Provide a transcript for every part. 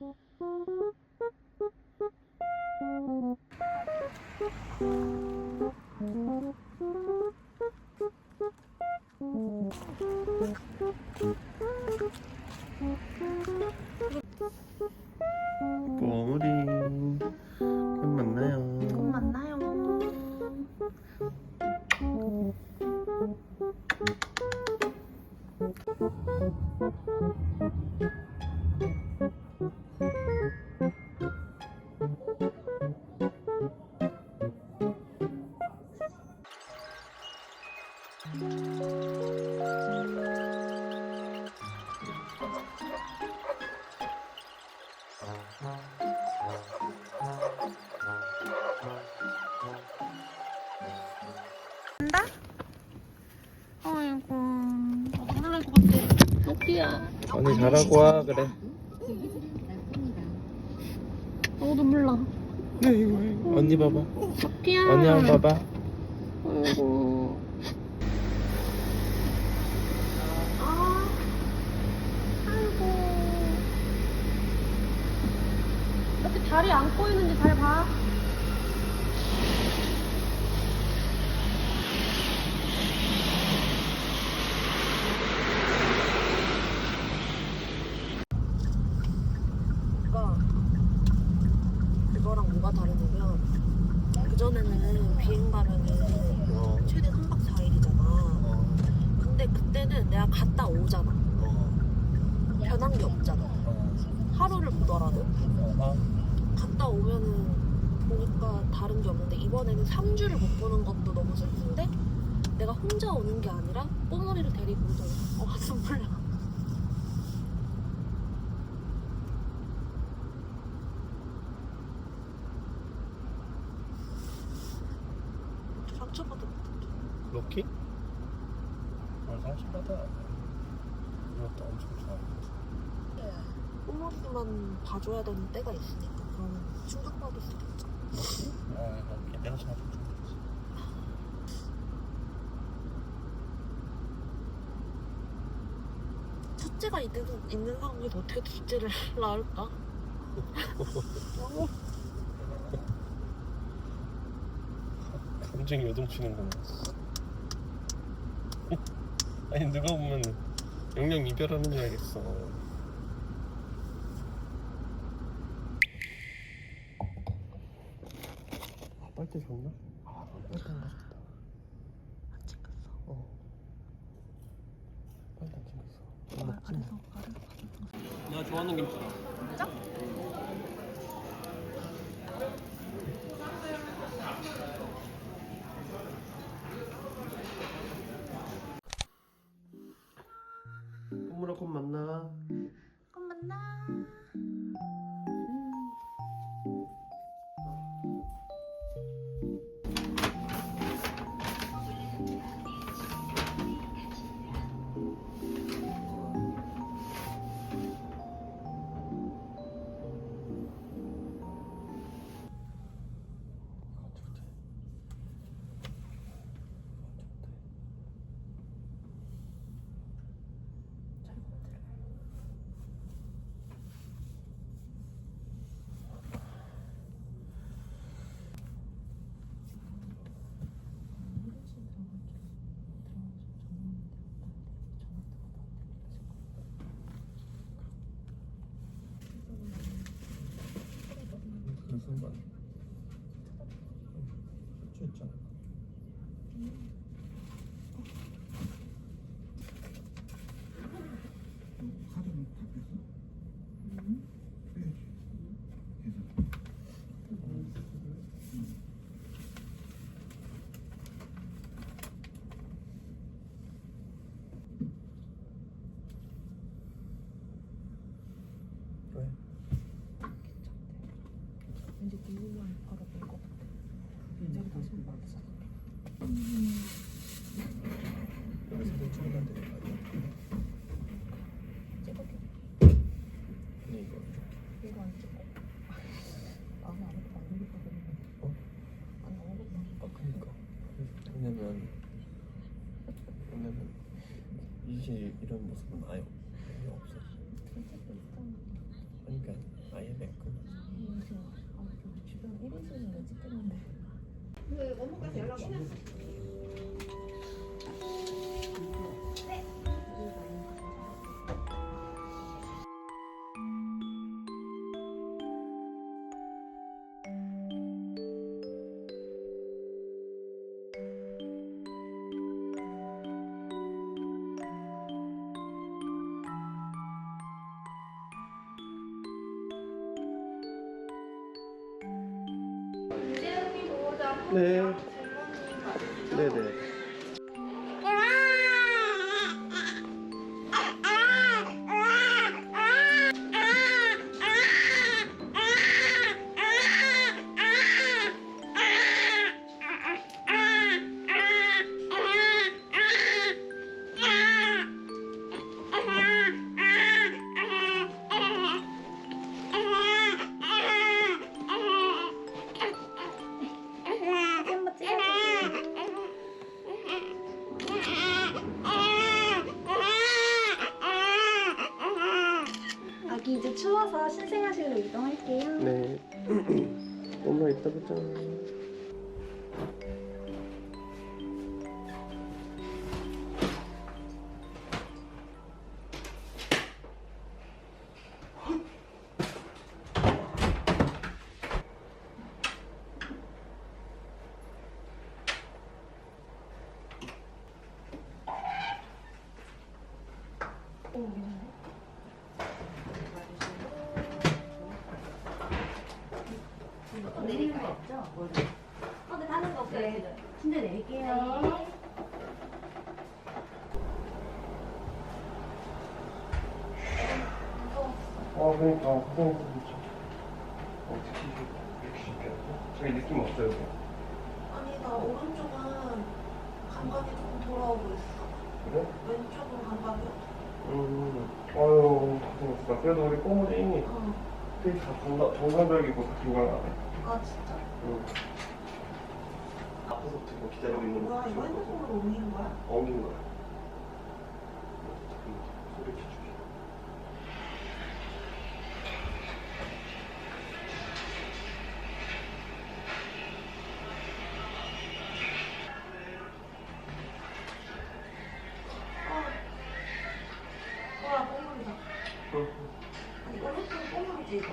뽀물 잘하고 와 그래 어 눈물 나. 언니 봐봐 토끼야. 언니 한 번 봐봐 아이고. 아. 아이고. 이렇게 다리 안 꼬이는지 잘 봐. 그러니까 그거랑 뭐가 다르냐면 그전에는 비행 가면은 어, 최대 3박 4일이잖아 어, 근데 그때는 내가 갔다 오잖아. 어, 변한 게 없잖아. 어, 하루를 보더라도. 어. 갔다 오면은 보니까 다른 게 없는데 이번에는 3주를 못 보는 것도 너무 슬픈데 내가 혼자 오는 게 아니라 뽀머리를 데리고 오잖아 어 눈물 나 상처받은 것 같아 로키? 아 상심받아 이것도 엄청 좋아하는데 뽀머리만 봐줘야 되는 때가 있으니까 그러면 충격받을 수도 로키 내가 좋아하는 좀 첫째가 있는, 있는 상황에서 어떻게 둘째를 낳을까? 감정이 요동치는구나. 아니 누가 보면 영영 이별하는 줄 알겠어 아 빨대 줬나? 아 왠지 누구만 바로 볼것 같아. 이제 다시 말했잖아 여기서 내 중간 되는 거 아니야? 찍어줘 아니 이거 이거 안 찍고 나는 아무것도 안 올렸다고 했는데. 어? 아니 아무것도 안아 그니까. 왜냐면 왜냐면 이제 이런 모습은 아예 없어. 그러니까 아예 맵구나. 주변 1인칭으로 찍혔는데 네. 그러니까 고생했어 진짜. 어떻게 이렇게 쉽게 저기 느낌 없어요. 아니 나 오른쪽은 감각이 조금 돌아오고 있어 그래? 왼쪽은 감각이 없어 음. 아유 고생했어. 그래도 우리 꼬물이 어. 되게 다 정상, 정상적이고 다 건강하네. 아 진짜? 응. 앞에서부터 이거 기다리고 있는 뭐야 이거 핸드폰으로 옮긴 거야? 엉긴 거야. 소리 켜줄게. 와 뽕물이다 응. 아니 오른쪽 뽕물이지 이거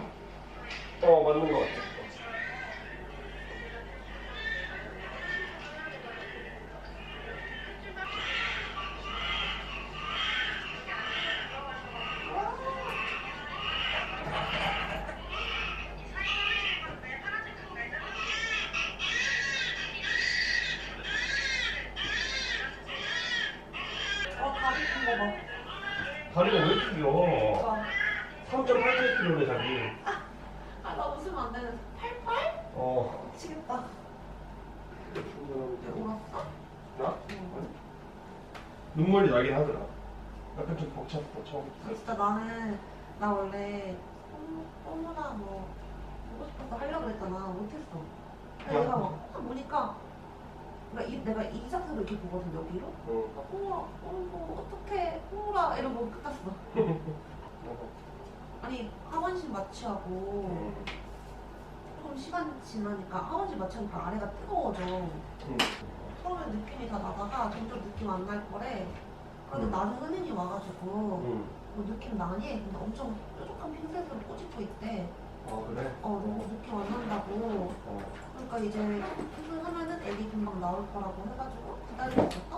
어 맞는 거 같아. 어 다리 큰거 봐. 다리가 왜 이렇게 길어? 어. 3.8kg네 자기. 아나 웃으면 안 되는 88? 어. 미치겠다 충분한데. 울었어? 나? 눈물이 나긴 하더라. 약간 좀 벅찼어 처음. 아, 진짜 나는 나 원래 뽕무나 뭐 보고 싶어서 하려고 그랬잖아 못했어 근데 내가 막 뽕무 보니까 그러니까 이, 내가 이 상태로 이렇게 보거든 여기로 응. 아, 뽕무라 뽕무 어떡해 뽕무라 이러고 끝났어 아니 하원실 마취하고 좀 시간 지나니까 하원실 마취하니까 아래가 뜨거워져 응. 처음에 느낌이 다 나다가 점점 느낌 안 날 거래 근데 음. 나중에 은인이 와가지고 응. 뭐 느낌 나니? 근데 엄청 뾰족한 핀셋으로 꼬집고 있대. 아 그래? 어, 너무 느낌 안 난다고. 어. 그러니까 이제 수술하면은 애기 금방 나올 거라고 해가지고 기다리고 있었어?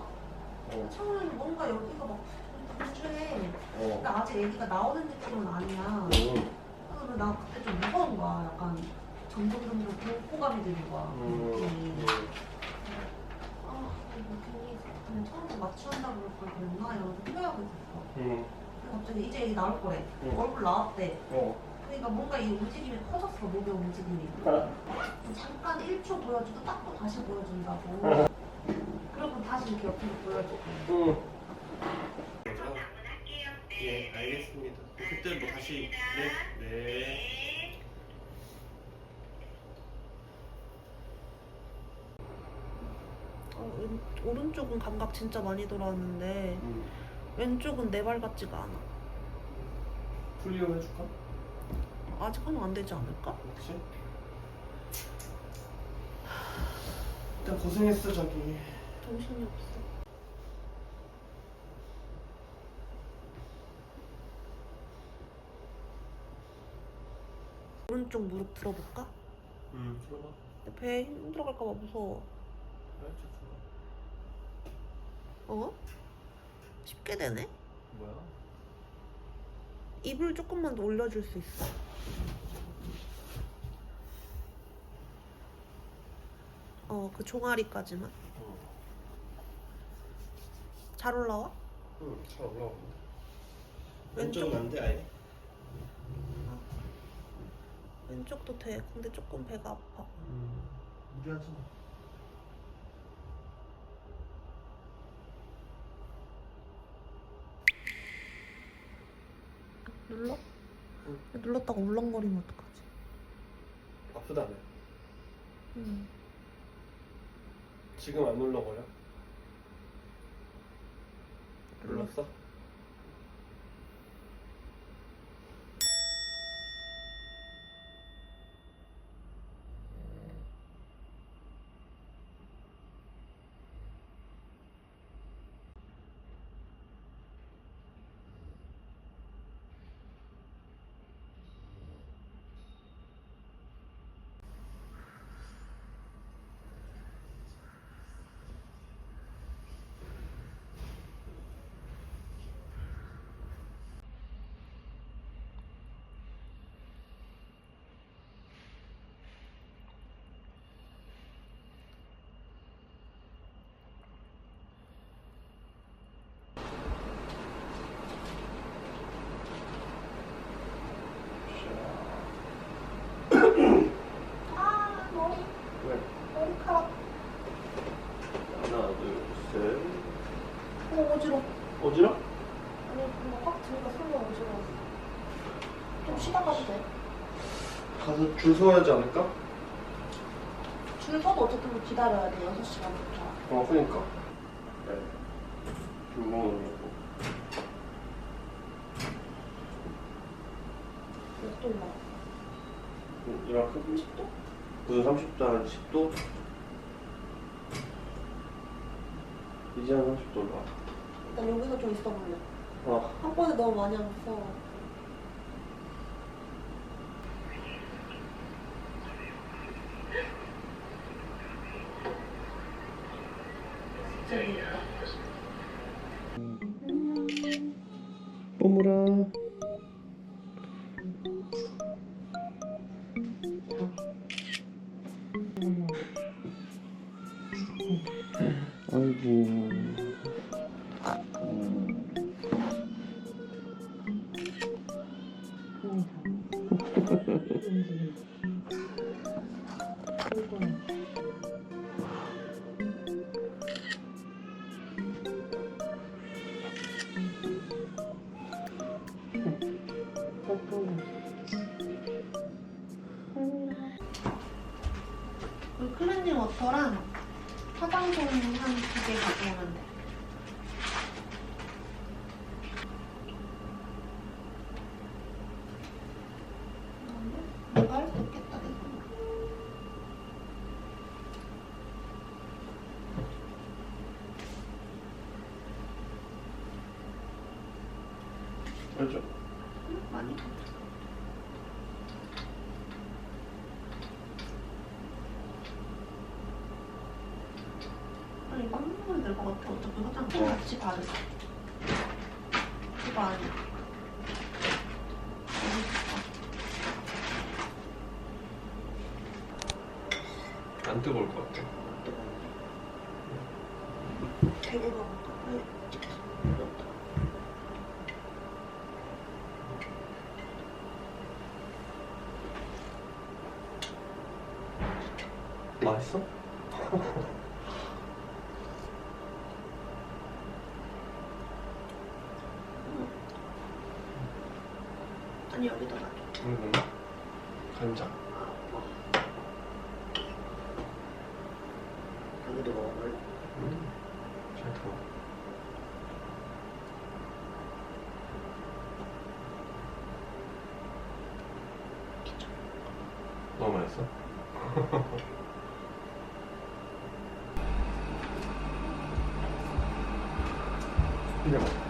어. 처음에는 뭔가 여기가 막 분주해. 어. 그러니까 아직 애기가 나오는 느낌은 아니야. 응. 그래서 나 그때 좀 무서운 거야. 약간 점점 점점 공포감이 드는 거야. 그 음. 느낌이. 괜히 그냥 처음에 마취한다고 그럴 걸 그랬나? 이러면서 후회하고 있었어. 응. 근데 갑자기 이제 애기 나올 거래. 응. 얼굴 나왔대. 어. 그러니까 뭔가 이 움직임이 커졌어 몸의 움직임이 잠깐 1초 보여주고 딱 또 다시 보여준다고 그러고 다시 이렇게 옆으로 보여주고 응. 예, 알겠습니다. 그때 뭐 다시 네, 네. 어, 왼, 오른쪽은 감각 진짜 많이 돌아왔는데 응. 왼쪽은 내 발 같지가 않아 풀리오 해줄까? 아직 하면 안 되지 않을까? 그렇지? 일단 고생했어 자기 정신이 없어. 오른쪽 무릎 들어볼까? 응 들어봐 배 힘들어갈까봐 무서워. 알았지 들 어? 쉽게 되네? 뭐야? 입을 조금만 더 올려줄 수 있어? 어, 그 종아리까지만. 응, 잘 올라와? 응, 잘 올라오는데 왼쪽- 왼쪽은 안 돼 아예? 왼쪽도 돼. 근데 조금 배가 아파. 음, 무리하지 마 눌러? 응. 눌렀다가 울렁거리면 어떡하지? 아프다며 응. 지금 안 눌러버려? 눌렀어? 아, 머리, 왜? 머리카락. 하나 둘셋 어, 어지러워. 어지러? 아니, 뭔가 확 드니까 손이 어지러워. 좀 쉬다 가도 돼. 가서 줄 서야 하지 않을까? 줄 서도 어쨌든 기다려야 돼, 6시간부터. 어 그니까 네 주문을 하고 몇 돌라? 이만큼 10도? 무슨 30도 한 10도? 이제 한 30도 올라 일단 여기서 좀 있어 볼래. 어한 번에 너무 많이 하면 무서 아이고 바르자 이거 아니야. 안 뜨거울 것 같아. 되게 먹어 맛있어? 进去吧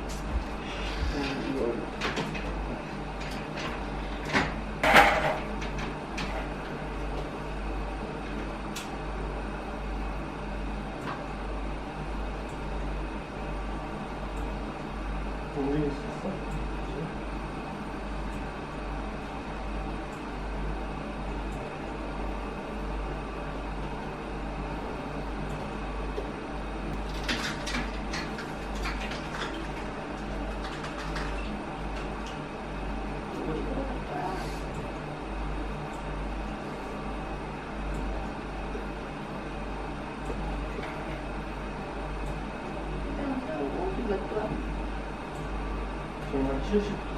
Чуть-чуть.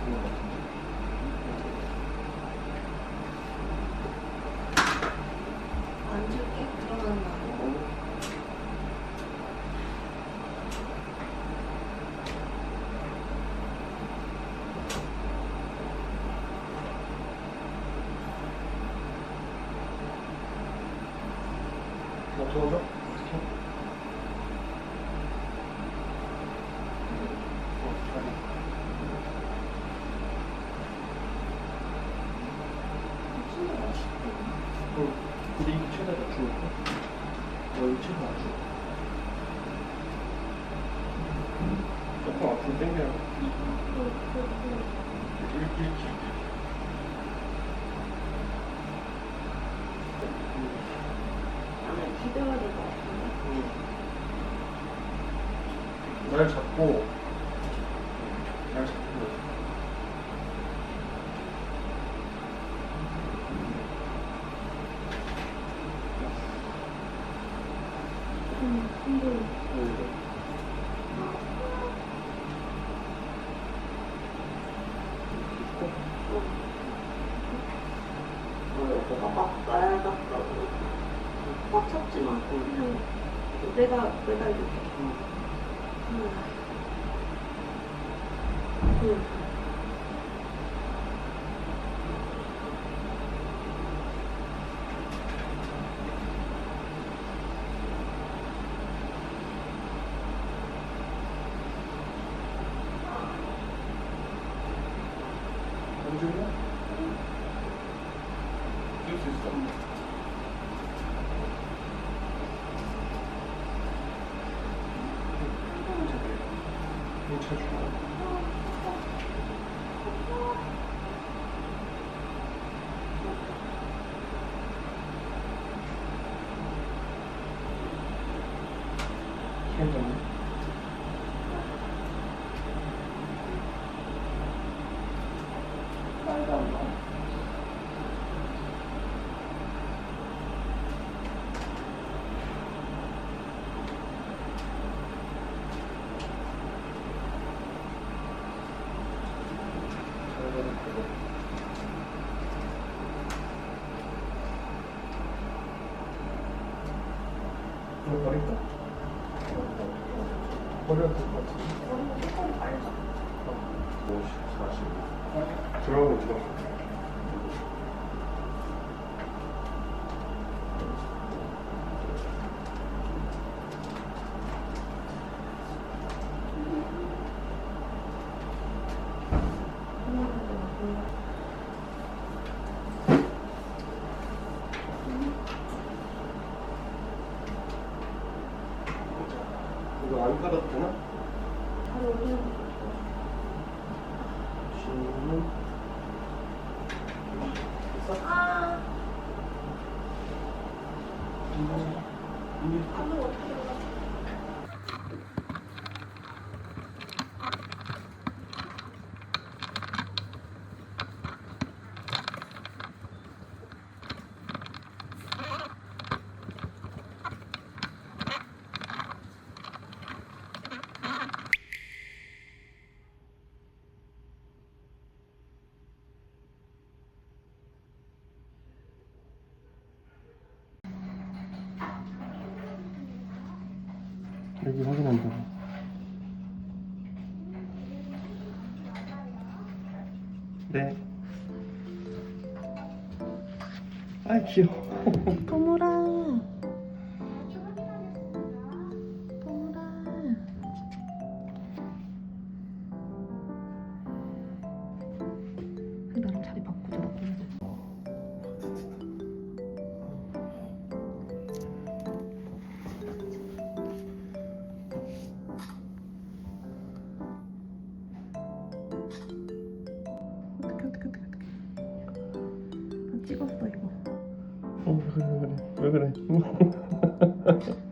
응, 힘들어. 응. 주고 줄수 있어. 음, 네, 차 주고. 버릴까? 버려도 될것 같은데. 50, 40. 들어가고 들어가. 안 깔아도 되나? 여기 확인한다. 네. 아이 귀여워. 그래 그래. 왜 그래